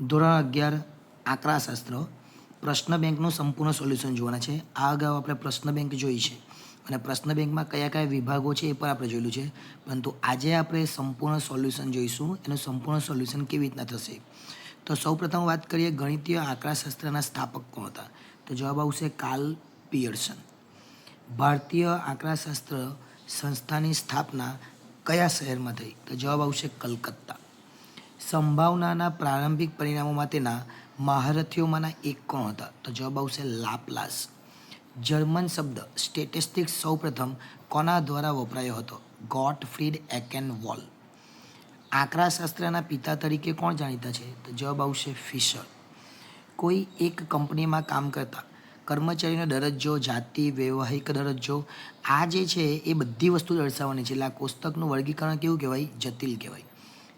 ધોરણ અગિયાર આંકડાશાસ્ત્ર પ્રશ્ન બેંકનું સંપૂર્ણ સોલ્યુશન જોવાના છે. આ અગાઉ આપણે પ્રશ્ન બેંક જોઈ છે. અને પ્રશ્ન બેંકમાં કયા કયા વિભાગો છે એ પણ આપણે જોયેલું છે. પરંતુ આજે આપણે સંપૂર્ણ સોલ્યુશન જોઈશું. એનું સંપૂર્ણ સોલ્યુશન કેવી રીતના થશે? તો સૌપ્રથમ વાત કરીએ ગણિતીય આંકડાશાસ્ત્રના સ્થાપક કોણ હતા? તો જવાબ આવશે કાર્લ પિયર્સન. ભારતીય આંકડાશાસ્ત્ર સંસ્થાની સ્થાપના કયા શહેરમાં થઈ? તો જવાબ આવશે કલકત્તા. સંભાવનાના પ્રારંભિક પરિણામો માટેના મહારથીઓમાંના એક કોણ હતા? તો જવાબ આવશે લાપલાસ. જર્મન શબ્દ સ્ટેટિસ્ટિક્સ સૌપ્રથમ કોના દ્વારા વપરાયો હતો? ગોટ ફ્રીડ એકેન વોલ આંકડાશાસ્ત્રના પિતા તરીકે કોણ જાણીતા છે? તો જવાબ આવશે ફિશર. કોઈ એક કંપનીમાં કામ કરતા કર્મચારીનો દરજ્જો, જાતિ, વૈવાહિક દરજ્જો, આ જે છે એ બધી વસ્તુ દર્શાવવાની છે. એટલે આ કોષ્ટકનું વર્ગીકરણ કેવું કહેવાય? જટિલ કહેવાય.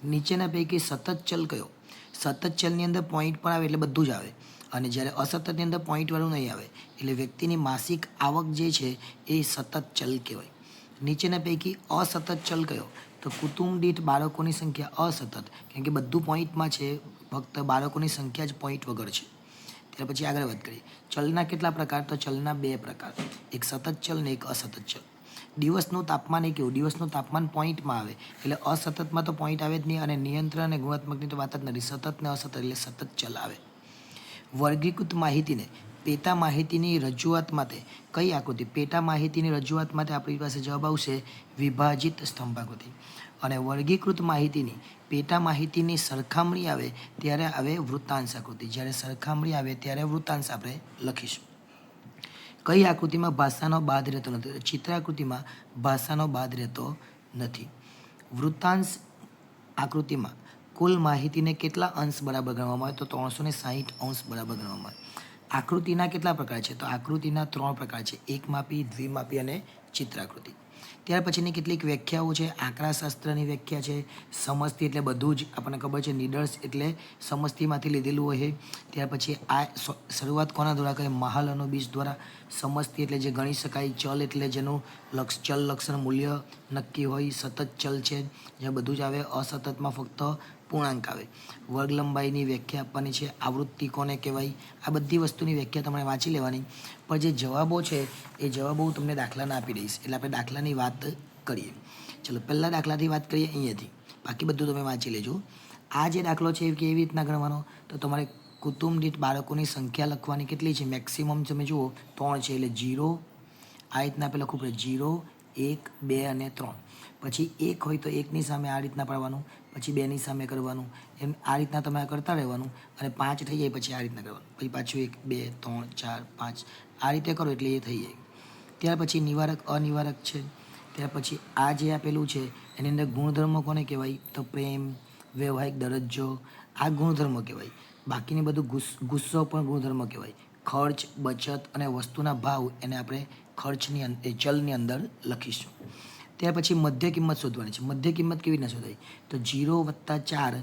નીચેના પૈકી સતત ચલ કયો? સતત ચલની અંદર પોઈન્ટ પણ આવે એટલે બધું જ આવે. અને જ્યારે અસતતની અંદર પોઈન્ટવાળું નહીં આવે, એટલે વ્યક્તિની માસિક આવક જે છે એ સતત ચલ કહેવાય. નીચેના પૈકી અસતત ચલ કયો? તો કુટુંબ દીઠ બાળકોની સંખ્યા અસતત, કેમ કે બધું પોઈન્ટમાં છે, ફક્ત બાળકોની સંખ્યા જ પોઈન્ટ વગર છે. ત્યાર પછી આગળ વાત કરીએ. ચલના કેટલા પ્રકાર? તો ચલના બે પ્રકાર. એક સતત ચલ ને એક અસતત ચલ. દિવસનું તાપમાન એ કેવું? દિવસનું તાપમાન પોઈન્ટમાં આવે. એટલે અસતતમાં તો પોઈન્ટ આવે જ નહીં અને નિયંત્રણ અને ગુણાત્મકની તો વાત જ નથી. સતત ને અસતત એટલે સતત ચલાવે. વર્ગીકૃત માહિતીને પેટા માહિતીની રજૂઆત માટે કઈ આકૃતિ? પેટા માહિતીની રજૂઆત માટે આપણી પાસે જવાબ આવશે વિભાજિત સ્તંભાકૃતિ. અને વર્ગીકૃત માહિતીની પેટા માહિતીની સરખામણી આવે ત્યારે આવે વૃત્તાંશ આકૃતિ. જ્યારે સરખામણી આવે ત્યારે વૃત્તાંશ આપણે લખીશું. કઈ આકૃતિમાં ભાષાનો બાદ રહેતો નથી? ચિત્રાકૃતિમાં ભાષાનો બાદ રહેતો નથી. વૃત્તાંશ આકૃતિમાં કુલ માહિતીને કેટલા અંશ બરાબર ગણવામાં આવે? તો ત્રણસો ને સાહીઠ અંશ બરાબર ગણવામાં આવે. આકૃતિના કેટલા પ્રકાર છે? તો આકૃતિના ત્રણ પ્રકાર છે. એકમાપી દ્વિમાપી અને ચિત્રાકૃતિ. ત્યાર પછીની કેટલીક વ્યાખ્યાઓ છે. આંકડાશાસ્ત્રની વ્યાખ્યા છે. સમસ્તી એટલે બધું જ. આપણને ખબર છે નીડર્સ એટલે સમસ્તીમાંથી લીધેલું હોય ત્યાર પછી આ શરૂઆત કોના દ્વારા કરે? મહાલનો બીજ દ્વારા. સમસ્તી એટલે જે ગણી શકાય, ચલ એટલે જેનું લક્ષ, ચલ લક્ષણ મૂલ્ય નક્કી હોય. સતત ચલ છે. જે બધું જ આવે અસતતમાં ફક્ત પૂર્ણાંક આવે વર્ગ લંબાઈની વ્યાખ્યા આપવાની છે આવૃત્તિ કોને કહેવાય. આ બધી વસ્તુની વ્યાખ્યા તમારે વાંચી લેવાની. પણ જે જવાબો છે, એ જવાબો હું તમને દાખલાના આપી દઈશ. એટલે આપણે દાખલાની વાત કરીએ. ચલો, પહેલાં દાખલાથી વાત કરીએ અહીંયાથી. બાકી બધું તમે વાંચી લેજો. આ જે દાખલો છે, એ કેવી રીતના ગણવાનો? તો તમારે કુટુંબ દીઠ બાળકોની સંખ્યા લખવાની કેટલી છે? મેક્સિમમ તમે જુઓ, ત્રણ છે, એટલે જીરો આ રીતના આપણે લખવું પડે. જીરો એક, બે અને ત્રણ. પછી એક હોય તો એકની સામે આ રીતના પાડવાનું, પછી બેની સામે કરવાનું, એમ આ રીતના તમે આ કરતા રહેવાનું અને પાંચ થઈ જાય પછી આ રીતના કરવાનું. પછી પાછું એક, બે, ત્રણ, ચાર, પાંચ, આ રીતે કરો એટલે એ થઈ જાય. ત્યાર પછી નિવારક, અનિવારક છે. ત્યાર પછી આ જે આપેલું છે, એની અંદર ગુણધર્મો કોને કહેવાય? તો પ્રેમ વૈવાહિક દરજ્જો, આ ગુણધર્મો કહેવાય. બાકીની બધું ગુસ્સો પણ ગુણધર્મ કહેવાય. ખર્ચ, બચત અને વસ્તુના ભાવ એને આપણે ખર્ચની ચલની અંદર લખીશું. ત્યાર પછી મધ્ય કિંમત શોધવાની છે. મધ્ય કિંમત કેવી રીતના શોધાય? તો જીરો વત્તા ચાર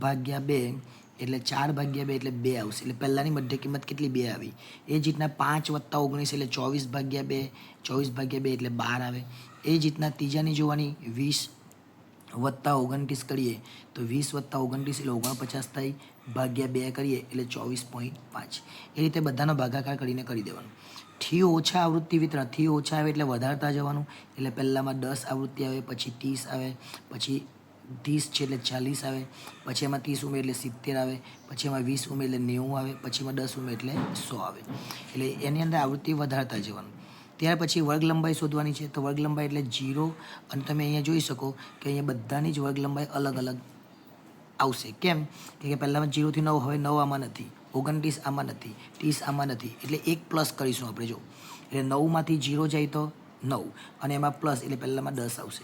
ભાગ્યા બે એટલે ચાર ભાગ્યા બે એટલે બે આવશે. એટલે પહેલાંની મધ્ય કિંમત કેટલી બે આવી? એ જ રીતના પાંચ વત્તા ઓગણીસ એટલે ચોવીસ ભાગ્યા બે. ચોવીસ ભાગ્યા બે એટલે બાર આવે. એ જ રીતના ત્રીજાની જોવાની વીસ વત્તા ઓગણત્રીસ કરીએ તો વીસ વત્તા ઓગણત્રીસ એટલે ઓગણપચાસ થાય. ભાગ્યા બે કરીએ એટલે ચોવીસ પોઈન્ટ પાંચ. એ રીતે બધાનો ભાગાકાર કરીને કરી દેવાનું. થી ઓછા આવૃત્તિ વિતરણ, થી ઓછા આવે એટલે વધારતા જવાનું. એટલે પહેલાંમાં દસ આવૃત્તિ આવે, પછી ત્રીસ આવે, પછી ત્રીસ છે એટલે ચાલીસ આવે, પછી એમાં ત્રીસ ઉમેર એટલે સિત્તેર આવે, પછી એમાં વીસ ઉમેર એટલે નેવું આવે, પછી એમાં દસ ઉમેર એટલે સો આવે. એટલે એની અંદર આવૃત્તિ વધારતા જવાનું. ત્યાર પછી વર્ગ લંબાઈ શોધવાની છે. તો વર્ગ લંબાઈ એટલે જીરો અને તમે અહીંયા જોઈ શકો કે અહીંયા બધાની જ વર્ગ લંબાઈ અલગ અલગ આવશે. કેમ? કે કે પહેલાંમાં જીરોથી નવ, હવે નવ આમાં નથી. ઓગણત્રીસ આમાં નથી, ત્રીસ આમાં નથી, એટલે એક પ્લસ કરીશું આપણે જો. એટલે નવમાંથી જીરો જાય તો નવ અને એમાં પ્લસ એટલે પહેલાંમાં દસ આવશે.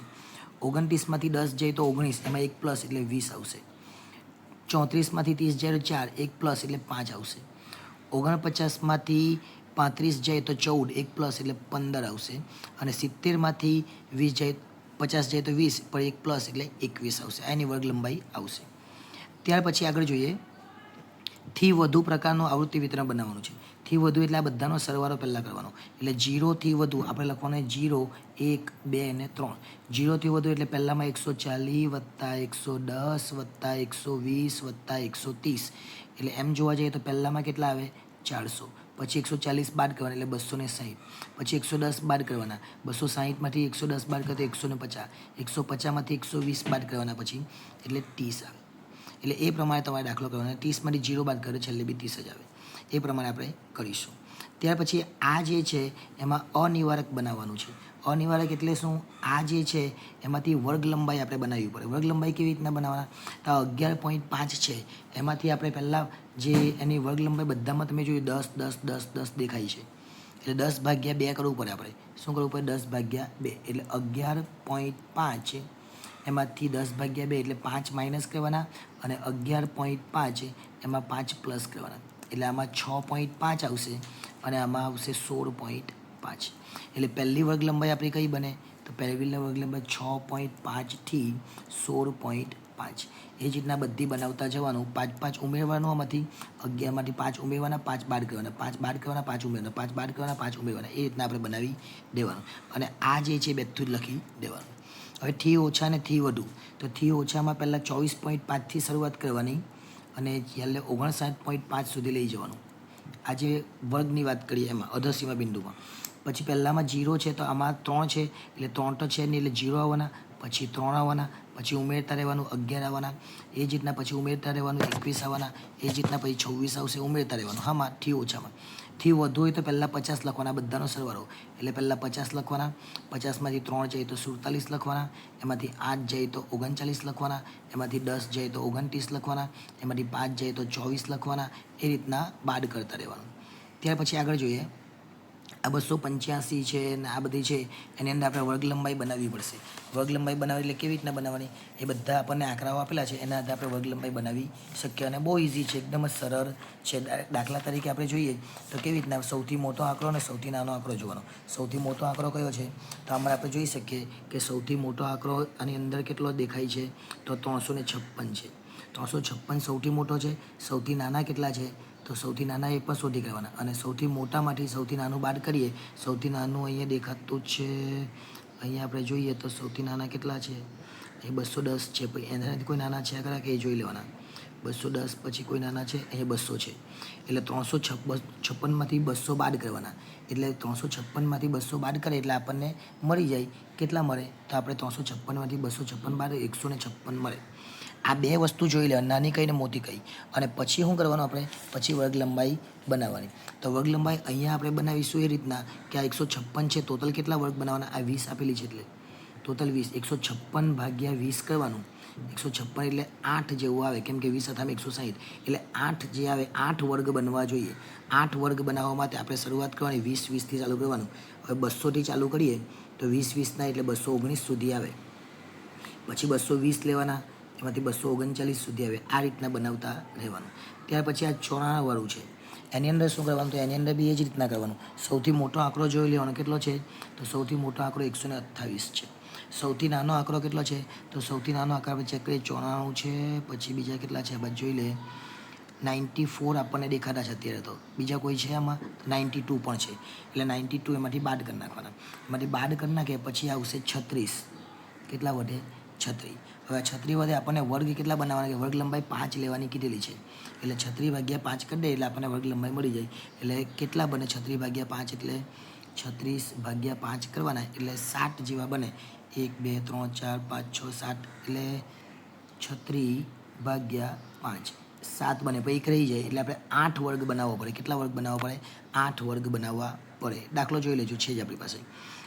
ઓગણત્રીસમાંથી દસ જાય તો ઓગણીસ, એમાં એક પ્લસ એટલે વીસ આવશે. ચોત્રીસમાંથી ત્રીસ જાય તો ચાર, એક પ્લસ એટલે પાંચ આવશે. ઓગણપચાસમાંથી પાંત્રીસ જાય તો ચૌદ, એક પ્લસ એટલે પંદર આવશે. અને સિત્તેરમાંથી વીસ જાય, પચાસ જાય તો વીસ, પણ એક પ્લસ એટલે એકવીસ આવશે. એની વર્ગ લંબાઈ આવશે. ત્યાર પછી આગળ જોઈએ. થી વધુ પ્રકારનું આવૃત્તિ વિતરણ બનાવવાનું છે. થી વધુ એટલે આ બધાનો સરવાળો પહેલાં કરવાનો. એટલે જીરોથી વધુ આપણે લખવાનું જીરો, એક, બે અને ત્રણ. જીરોથી વધુ એટલે પહેલાંમાં એકસો ચાલીસ વત્તા એકસો દસ વત્તા એકસો વીસ વત્તા એકસો ત્રીસ. એટલે એમ જોવા જઈએ તો પહેલાંમાં કેટલા આવે? ચારસો. પછી એકસો ચાલીસ બાદ કરવાના એટલે બસો ને સાહીઠ. પછી એકસો દસ બાદ કરવાના. બસો સાહીઠમાંથી એકસો દસ બાદ કરતા એકસો ને પચાસ. એકસો પચાસમાંથી એકસો વીસ બાદ કરવાના પછી એટલે ત્રીસ આવે. એટલે એ પ્રમાણે તમારે દાખલો કરવાનો ત્રીસમાંથી જીરો બાદ કરે છેલ્લે બી ત્રીસ જ આવે. એ પ્રમાણે આપણે કરીશું. ત્યાર પછી આ જે છે, એમાં અનિવારક બનાવવાનું છે. અનિવારક એટલે શું? આ જે છે, એમાંથી વર્ગ લંબાઈ આપણે બનાવવી પડે. વર્ગ લંબાઈ કેવી રીતના બનાવવાના? તો અગિયાર પોઈન્ટ પાંચ છે. એમાંથી આપણે પહેલાં જે એની વર્ગ લંબાઈ બધામાં તમે જોયું, દસ દસ દસ દસ દેખાય છે. એટલે દસ ભાગ્યા બે કરવું પડે આપણે. શું કરવું પડે? દસ ભાગ્યા બે. એટલે અગિયાર પોઈન્ટ પાંચ એમાંથી દસ ભાગ્યા બે એટલે પાંચ માઇનસ કરવાના અને અગિયાર પોઈન્ટ પાંચ એમાં પાંચ પ્લસ કરવાના. એટલે આમાં છ પોઈન્ટ પાંચ આવશે અને આમાં આવશે સોળ પોઈન્ટ પાંચ. એટલે પહેલી વર્ગ લંબાઈ આપણી કઈ બને? તો પહેલી વર્ગ લંબાઈ છ પોઈન્ટ પાંચથી સોળ પોઈન્ટ પાંચ. એ જ રીતના બધી બનાવતા જવાનું. પાંચ પાંચ ઉમેરવાનું આમાંથી. અગિયારમાંથી પાંચ ઉમેરવાના, પાંચ બાર કરવાના. પાંચ બાર કરવાના, પાંચ ઉમેરવાના. પાંચ બાર કરવાના, પાંચ ઉમેરવાના. એ રીતના આપણે બનાવી દેવાનું. અને આ જે છે બધું જ લખી દેવાનું. હવે થી ઓછા અને થી વધુ. તો થી ઓછામાં પહેલાં ચોવીસ પોઈન્ટ પાંચથી શરૂઆત કરવાની અને છેલ્લે ઓગણસાઠ પોઈન્ટ પાંચ સુધી લઈ જવાનું. આજે વર્ગની વાત કરીએ એમાં, અધસીમા બિંદુમાં. પછી પહેલાંમાં જીરો છે તો આમાં ત્રણ છે, એટલે ત્રણ તો છે નહીં, એટલે જીરો આવવાના, પછી ત્રણ આવવાના, પછી ઉમેરતા રહેવાનું અગિયાર આવવાના, એ જ રીતના પછી ઉમેરતા રહેવાનું એકવીસ આવવાના, એ જ રીતના પછી છવ્વીસ આવશે, ઉમેરતા રહેવાનું. હામાં થી ઓછામાં. થી વધુ હોય તો પહેલાં પચાસ લખવાના, બધાનો સરવાળો. એટલે પહેલાં પચાસ લખવાના, પચાસમાંથી ત્રણ જાય તો સુડતાલીસ લખવાના, એમાંથી આઠ જાય તો ઓગણચાલીસ લખવાના, એમાંથી દસ જાય તો ઓગણત્રીસ લખવાના, એમાંથી પાંચ જાય તો ચોવીસ લખવાના, એ રીતના બાદ કરતા રહેવાનું. ત્યાર પછી આગળ જોઈએ. આ બસો પંચ્યાસી છે ને આ બધી છે, એની અંદર આપણે વર્ગ લંબાઈ બનાવવી પડશે. વર્ગ લંબાઈ બનાવવી એટલે કેવી રીતના બનાવવાની? એ બધા આપણને આંકડાઓ આપેલા છે, એના આધારે આપણે વર્ગ લંબાઈ બનાવી શકીએ અને બહુ ઇઝી છે, એકદમ જ સરળ છે. દાખલા તરીકે આપણે જોઈએ તો કેવી રીતના સૌથી મોટો આંકડો અને સૌથી નાનો આંકડો જોવાનો. સૌથી મોટો આંકડો કયો છે? તો આમાં આપણે જોઈ શકીએ કે સૌથી મોટો આંકડો આની અંદર કેટલો દેખાય છે? તો ત્રણસો છપ્પન છે. ત્રણસો છપ્પન સૌથી મોટો છે, સૌથી નાના કેટલા છે? તો સૌથી નાના એ પણ શોધી કાઢવાના અને સૌથી મોટામાંથી સૌથી નાનું બાદ કરીએ, સૌથી નાનું અહીંયા દેખાતું છે. અહીંયા આપણે જોઈએ તો સૌથી નાના કેટલા છે? એ બસો દસ છે. પછી એનાથી કોઈ નાના છે ખરા કે એ જોઈ લેવાના. બસો દસ પછી કોઈ નાના છે, અહીંયા બસો છે. એટલે ત્રણસો છપ્પન, છપ્પનમાંથી બસો બાદ કરવાના. એટલે ત્રણસો છપ્પનમાંથી બસો બાદ કરે એટલે આપણને મળી જાય. કેટલા મળે? તો આપણે ત્રણસો છપ્પનમાંથી બસો છપ્પન બાદ એકસો ને છપ્પન મળે. આ બે વસ્તુ જોઈ લે, નાની કહીને મોતી કઈ. અને પછી શું કરવાનું આપણે? પછી વર્ગ લંબાઈ બનાવવાની. તો વર્ગ લંબાઈ અહીંયા આપણે બનાવીશું એ રીતના કે આ એકસો છપ્પન છે, ટોટલ કેટલા વર્ગ બનાવવાના? આ વીસ આપેલી છે એટલે. ટોટલ વીસ. એકસો છપ્પન ભાગ્યા વીસ કરવાનું. એકસો છપ્પન એટલે આઠ જેવું આવે. કેમ કે વીસ અથામાં એકસો સાહીઠ. એટલે આઠ જે આવે, આઠ વર્ગ બનવા જોઈએ. આઠ વર્ગ બનાવવા માટે આપણે શરૂઆત કરવાની વીસ વીસથી ચાલુ કરવાનું. હવે બસોથી ચાલુ કરીએ તો વીસ વીસના એટલે બસો ઓગણીસ સુધી આવે. પછી બસો વીસ લેવાના. એમાંથી બસો ઓગણચાલીસ સુધી આવે આ રીતના બનાવતા રહેવાનું. ત્યાર પછી આ ચોરાણાવાળું છે. એની અંદર શું કરવાનું? તો એની અંદર બી એ જ રીતના કરવાનું. સૌથી મોટો આંકડો જોઈ લેવાનો કેટલો છે? તો સૌથી મોટો આંકડો એકસો ને અઠ્ઠાવીસ છે. સૌથી નાનો આંકડો કેટલો છે? તો સૌથી નાનો આંકડો ચેક કરીએ. ચોરાણું છે, પછી બીજા કેટલા છે? બાદ જોઈ લે નાઇન્ટી ફોર આપણને દેખાતા છે અત્યારે તો. બીજા કોઈ છે આમાં? નાઇન્ટી ટુ પણ છે. એટલે નાઇન્ટી ટુ એમાંથી બાદ કરી નાખવાના. એમાંથી બાદ કરી નાખે પછી આવશે છત્રીસ. કેટલા વધે? છત્રી હવે છત્રી વધે આપણને વર્ગ કેટલા બનાવવાના કે વર્ગ લંબાઈ પાંચ લેવાની કીધેલી છે. એટલે છત્રી ભાગ્યા પાંચ કરી દે એટલે આપણને વર્ગ લંબાઈ મળી જાય. એટલે કેટલા બને? છત્રી ભાગ્યા પાંચ એટલે છત્રીસ ભાગ્યા પાંચ કરવાના. એટલે સાત જેવા બને. એક, બે, ત્રણ, ચાર, પાંચ, છ, સાત. એટલે છત્રી ભાગ્યા પાંચ. સાત બને પછી રહી જાય. એટલે આપણે આઠ વર્ગ બનાવવો પડે. કેટલા વર્ગ બનાવવા પડે? આઠ વર્ગ બનાવવા પડે. દાખલો જોઈ લેજો. છે જ આપણી પાસે.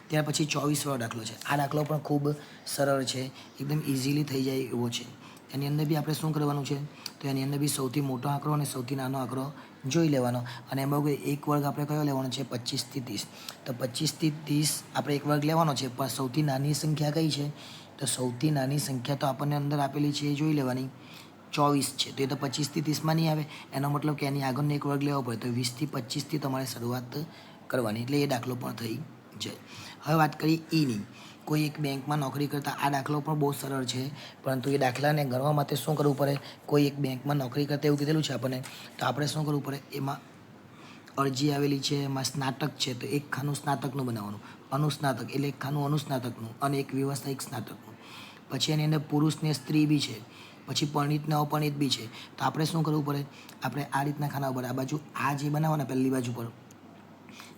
ત્યાર પછી ચોવીસવાળો દાખલો છે. આ દાખલો પણ ખૂબ સરળ છે, એકદમ ઇઝીલી થઈ જાય એવો છે. એની અંદર બી આપણે શું કરવાનું છે? તો એની અંદર બી સૌથી મોટો આંકડો અને સૌથી નાનો આંકડો જોઈ લેવાનો. અને એમાં એક વર્ગ આપણે કયો લેવાનો છે? પચીસથી ત્રીસ. તો પચીસથી ત્રીસ આપણે એક વર્ગ લેવાનો છે, પણ સૌથી નાની સંખ્યા કઈ છે? તો સૌથી નાની સંખ્યા તો આપણને અંદર આપેલી છે એ જોઈ લેવાની. ચોવીસ છે. તો એ તો પચીસથી ત્રીસમાં નહીં આવે. એનો મતલબ કે એની આગળનો એક વર્ગ લેવો પડે. તો વીસથી પચીસથી તમારે શરૂઆત કરવાની. એટલે એ દાખલો પણ થઈ જાય હવે વાત કરીએ ઈની. કોઈ એક બેંકમાં નોકરી કરતા આ દાખલો પણ બહુ સરળ છે, પરંતુ એ દાખલાને ગણવા માટે શું કરવું પડે? કોઈ એક બેંકમાં નોકરી કરતા એવું કીધેલું છે આપણને, તો આપણે શું કરવું પડે? એમાં અરજી આવેલી છે, એમાં સ્નાતક છે, તો એક ખાનું સ્નાતકનું બનાવવાનું. અનુસ્નાતક, એટલે એક ખાનું અનુસ્નાતકનું, અને એક વ્યવસાયિક સ્નાતકનું. પછી એની અંદર પુરુષ ને સ્ત્રી બી છે, પછી પરણિત ને અપરણિત બી છે. તો આપણે શું કરવું પડે? આપણે આ રીતના ખાના ઉપર, આ બાજુ આ જે બનાવવાના, પહેલી બાજુ પર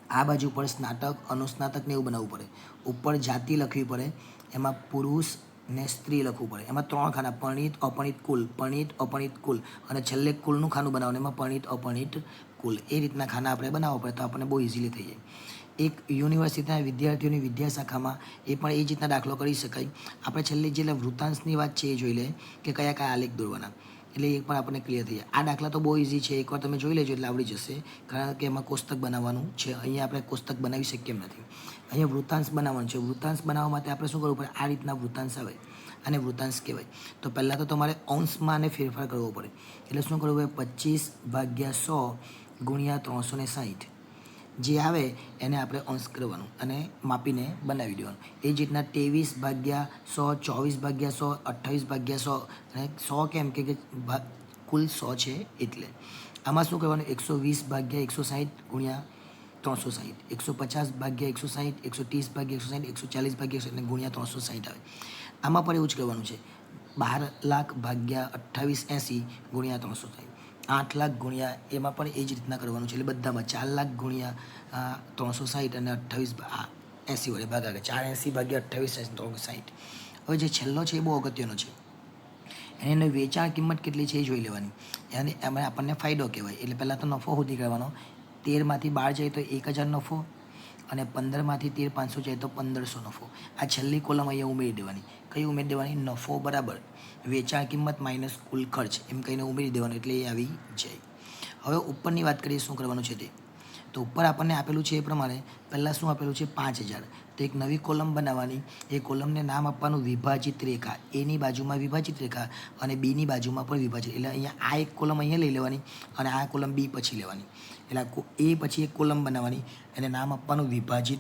આ બાજુ પર સ્નાતક, અનુસ્નાતકને એવું બનાવવું પડે. ઉપર જાતિ લખવી પડે, એમાં પુરુષ ને સ્ત્રી લખવું પડે. એમાં ત્રણ ખાના પરણિત અપણિત કુલ પરણિત અપણિત કુલ. અને છેલ્લે કુલનું ખાનું બનાવવાનું, એમાં પરણિત અપણિત કુલ. એ રીતના ખાના આપણે બનાવવા પડે, તો આપણને બહુ ઇઝીલી થઈ જાય. એક યુનિવર્સિટીના વિદ્યાર્થીઓની વિદ્યાશાખામાં એ પણ એ રીતના દાખલો કરી શકાય. આપણે છેલ્લે જે વૃત્તાંશની વાત છે એ જોઈ લે કે કયા કયા આલેખ દોરવાના. એટલે એક પણ આપણને ક્લિયર થઈ જાય. આ દાખલા તો બહુ ઇઝી છે, એકવાર તમે જોઈ લેજો એટલે આવડી જશે. કારણ કે એમાં કોષ્ટક બનાવવાનું છે, અહીંયા આપણે કોષ્ટક બનાવી શકીએ એમ નથી. અહીંયા વૃત્તાંશ બનાવવાનું છે. વૃત્તાંશ બનાવવા માટે આપણે શું કરવું પડે? આ રીતના વૃત્તાંશ આવે અને વૃત્તાંશ કહેવાય. તો પહેલાં તો તમારે અંશમાં આને ફેરફાર કરવો પડે. એટલે શું કરવું પડે? પચીસ ભાગ્યા સો ગુણ્યા ત્રણસો ને સાહીઠ. જે આવે એને આપણે અંશ કરવાનું અને માપીને બનાવી દેવાનું. એ જ રીતના ત્રેવીસ ભાગ્યા સો, ચોવીસ ભાગ્યા સો, અઠ્ઠાવીસ ભાગ્યા સો અને સો કેમ કે કુલ સો છે એટલે. આમાં શું કરવાનું? એકસો વીસ ભાગ્યા એકસો સાહીઠ ગુણ્યા ત્રણસો સાહીઠ. એકસો પચાસ ભાગ્યા એકસો સાહીઠ, એકસો ત્રીસ ભાગ્યા એકસો સાહીઠ, એકસો ચાલીસ ભાગ્યા એકસો અને ગુણ્યા ત્રણસો સાહીઠ આવે. આમાં પણ એવું જ કરવાનું છે. બાર લાખ ભાગ્યા અઠ્ઠાવીસ એંસી ગુણ્યા ત્રણસો સાહીઠ. આઠ લાખ ગુણ્યા, એમાં પણ એ જ રીતના કરવાનું છે. એટલે બધામાં ચાર લાખ ગુણ્યા ત્રણસો સાહીઠ અને અઠ્ઠાવીસ એંસી વડે ભાગાકાર ચાર એંસી ભાગ્યા અઠ્ઠાવીસ ત્રણસો સાહીઠ. હવે જે છેલ્લો છે એ બહુ અગત્યનો છે. એની વેચાણ કિંમત કેટલી છે એ જોઈ લેવાની. અને એમાં આપણને ફાયદો કહેવાય. એટલે પહેલાં તો નફો શોધી કરવાનો. તેરમાંથી બાર જાય તો એક હજાર નફો અને પંદરમાંથી તેર પાંચસો જાય તો પંદરસો નફો. આ છેલ્લી કોલમ અહીંયા ઉમેરી દેવાની. કઈ ઉમેરી દેવાની? નફો બરાબર. વેચાણ કિંમત માઇનસ કુલ ખર્ચ. એમ કહીને ઉમેરી દેવાનું એટલે એ આવી જાય. હવે ઉપરની વાત કરીએ, શું કરવાનું છે તે? તો ઉપર આપણને આપેલું છે એ પ્રમાણે પહેલાં શું આપેલું છે? પાંચ હજાર. તો એક નવી કોલમ બનાવવાની. એ કોલમને નામ આપવાનું વિભાજિત રેખા. એની બાજુમાં વિભાજિત રેખા અને બીની બાજુમાં પણ વિભાજિત. એટલે અહીંયા આ એક કોલમ અહીંયા લઈ લેવાની અને આ કોલમ બી પછી લેવાની. એટલે એ પછી એક કોલમ બનાવવાની એને નામ આપવાનું વિભાજિત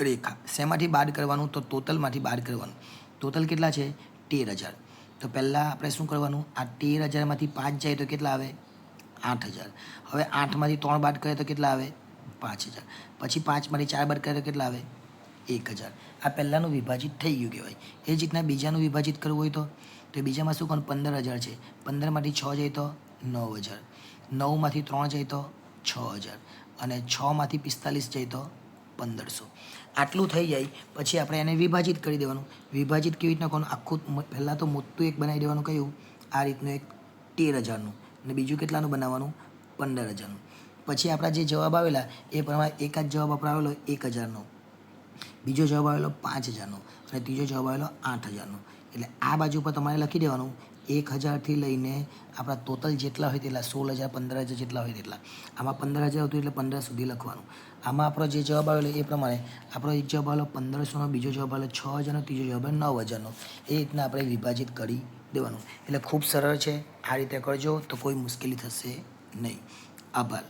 રેખા. શેમાંથી બાદ કરવાનું? તો ટોટલમાંથી બાદ કરવાનું. ટોટલ કેટલા છે? તેર હજાર. તો પહેલાં આપણે શું કરવાનું? આ તેર હજારમાંથી પાંચ જાય તો કેટલા આવે? આઠ હજાર. હવે આઠમાંથી ત્રણ બાદ કરે તો કેટલા આવે? પાંચ હજાર. પછી પાંચમાંથી ચાર બાદ કરે તો કેટલા આવે? એક હજાર. આ પહેલાંનું વિભાજિત થઈ ગયું કહેવાય. એ જ રીતના બીજાનું વિભાજિત કરવું હોય તો? તો બીજામાં શું કરવાનું? પંદર હજાર છે. પંદરમાંથી છ જાય તો? નવ હજાર. નવમાંથી ત્રણ જાય તો છ હજાર. અને છમાંથી પિસ્તાલીસ જાય તો પંદરસો. આટલું થઈ જાય, પછી આપણે એને વિભાજિત કરી દેવાનું. વિભાજિત કેવી રીતના કરવાનું? આખું પહેલાં તો મોટું એક બનાવી દેવાનું કહ્યું આ રીતનું એક તેર હજારનું. અને બીજું કેટલાનું બનાવવાનું? પંદર હજારનું. પછી આપણા જે જવાબ આવેલા, એ પ્રમાણે એક જ જવાબ આપણે આવેલો એક હજારનો. બીજો જવાબ આવેલો પાંચ હજારનો. અને ત્રીજો જવાબ આવેલો આઠ હજારનો. એટલે આ બાજુ પર તમારે લખી દેવાનું એક હજારથી લઈને આપણા ટોટલ જેટલા હોય તેટલા સોળ હજાર, પંદર હજાર જેટલા હોય તેટલા. આમાં પંદર હજાર હતું એટલે પંદર સુધી લખવાનું. આમાં આપણો જે જવાબ આવેલો એ પ્રમાણે આપણો એક જવાબ આવેલો પંદરસોનો, બીજો જવાબ આવેલો છ હજારનો, ત્રીજો જવાબ આવેલો નવ હજારનો. એ રીતના આપણે વિભાજિત કરી દેવાનું. એટલે ખૂબ સરળ છે. આ રીતે કરજો તો કોઈ મુશ્કેલી થશે નહીં. આભાર.